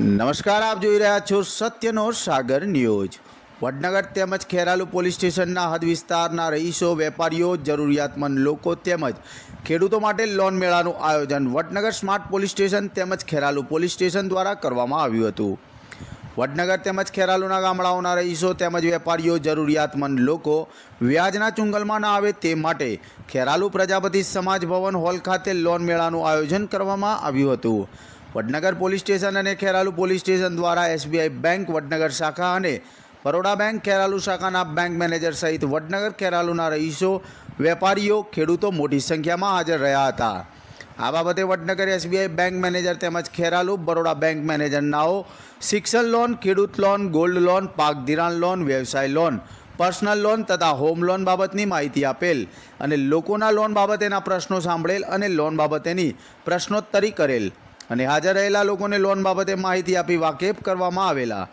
નમસ્કાર, આપ જોઈ રહ્યા છો સત્યનો સાગર ન્યૂઝ. વડનગર તેમજ ખેરાલુ પોલીસ સ્ટેશનના હદ વિસ્તારના રહીશો, વેપારીઓ, જરૂરિયાતમંદ લોકો તેમજ ખેડૂતો માટે લોન મેળાનું આયોજન વડનગર સ્માર્ટ પોલીસ સ્ટેશન તેમજ ખેરાલુ પોલીસ સ્ટેશન દ્વારા કરવામાં આવ્યું હતું. વડનગર તેમજ ખેરાલુના ગામડાઓના રહીશો તેમજ વેપારીઓ, જરૂરિયાતમંદ લોકો વ્યાજના ચુંગલમાં ના આવે તે માટે ખેરાલુ પ્રજાપતિ સમાજ ભવન હોલ ખાતે લોન મેળાનું આયોજન કરવામાં આવ્યું હતું. વડનગર પોલીસ સ્ટેશન અને ખેરાલુ પોલીસ સ્ટેશન દ્વારા એસબીઆઈ બેંક, વડનગર શાખા અને બરોડા બેંક, ખેરાલુ શાખાના બેંક મેનેજર સહિત વડનગર ખેરાલુના રહીશો, વેપારીઓ, ખેડૂતો મોટી સંખ્યામાં હાજર રહ્યા હતા. આ બાબતે વડનગર એસબીઆઈ બેંક મેનેજર તેમજ ખેરાલુ, બરોડા બેંક મેનેજરનાઓ શિક્ષણ લોન, ખેડૂત લોન, ગોલ્ડ લોન, પાક ધિરાણ લોન, વ્યવસાય લોન, પર્સનલ લોન તથા હોમ લોન બાબતની માહિતી આપેલ અને લોકોના લોન બાબતેના પ્રશ્નો સાંભળેલ અને લોન બાબતેની પ્રશ્નોત્તરી કરેલ. અને હાજર રહેલા લોકોને લોન બાબતે માહિતી આપી વાકેફ કરવામાં આવેલા.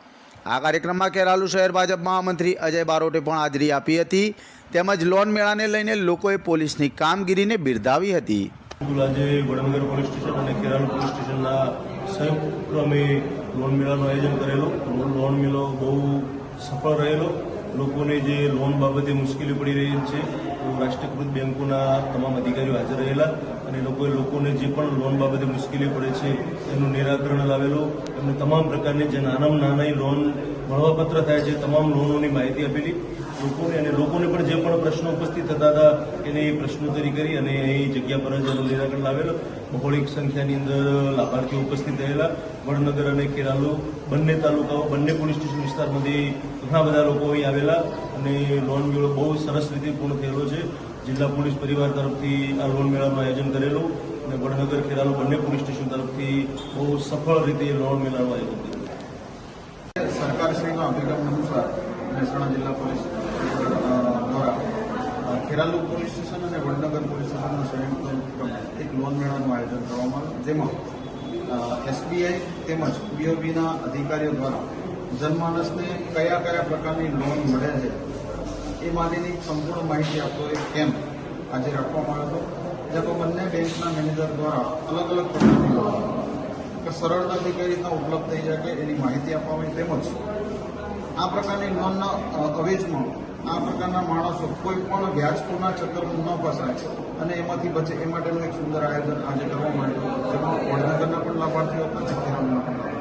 આ કાર્યક્રમમાં કેરાલુ શહેર ભાજપ મહામંત્રી અજય બારોટે પણ હાજરી આપી હતી. તેમજ લોન મેળાને લઈને લોકોએ પોલીસની કામગીરીને બિરદાવી હતી. આજે વડનગર પોલીસ સ્ટેશન અને કેરાલુ પોલીસ સ્ટેશનના સંયુક્ત ક્રમે લોન મેળાનું આયોજન કરેલો. લોન મેળો બહુ સફળ રહેલો. લોકોને જે લોન બાબતે મુશ્કેલી પડી રહી છે, તો રાષ્ટ્રીયકૃત બેંકોના તમામ અધિકારીઓ હાજર રહેલા અને લોકોએ લોકોને જે પણ લોન બાબતે મુશ્કેલી પડે છે, એનું નિરાકરણ લાવેલું એમને તમામ પ્રકારની જે નાનામાં નાની લોન મળવાપત્ર થાય છે, તમામ લોનોની માહિતી આપેલી. લોકોને અને લોકોને પણ જે પણ પ્રશ્નો ઉપસ્થિત થતા હતા, એને એ પ્રશ્નોત્તરી કરી અને એ જગ્યા પર જ નિરાકરણ લાવેલો. બહોળી સંખ્યાની અંદર લાભાર્થીઓ ઉપસ્થિત રહેલા. વડનગર અને કેરાલુ બંને તાલુકાઓ, બંને પોલીસ સ્ટેશન વિસ્તારમાંથી ઘણા બધા લોકો અહીં આવેલા અને લોન મેળો બહુ સરસ રીતે પૂર્ણ થયેલો છે. જિલ્લા પોલીસ પરિવાર તરફથી આ લોન મેળાનું આયોજન કરેલું અને વડનગર ખેરાલુ બંને પોલીસ સ્ટેશન તરફથી બહુ સફળ રીતે લોન મેળાનું આયોજન કરેલું સરકારશ્રીના અભિગમ અનુસાર મહેસાણા જિલ્લા પોલીસ દ્વારા ખેરાલુ પોલીસ સ્ટેશન અને વડનગર પોલીસ સ્ટેશનના સંયુક્ત એક લોન મેળાનું આયોજન કરવામાં આવ્યું, જેમાં એસબીઆઈ તેમજ પીઓબીના અધિકારીઓ દ્વારા જનમાનસને કયા કયા પ્રકારની લોન મળે છે, એ માટેની સંપૂર્ણ માહિતી આપતો એક કેમ્પ આજે રાખવામાં આવ્યો હતો, જેમાં બંને બેંકના મેનેજર દ્વારા અલગ અલગ પ્રકારની લોન કે સરળતાથી કઈ રીતના ઉપલબ્ધ થઈ શકે એની માહિતી આપવામાં તેમજ આ પ્રકારની લોનના અવેજમાં આ પ્રકારના માણસો કોઈ પણ વ્યાજખોરના ચક્કરમાં ન ફસાય અને એમાંથી બચે એ માટેનું એક સુંદર આયોજન આજે કરવામાં આવ્યું જેમાં વડનગરના પણ લાભાર્થીઓ હતા ખેરાલુના પણ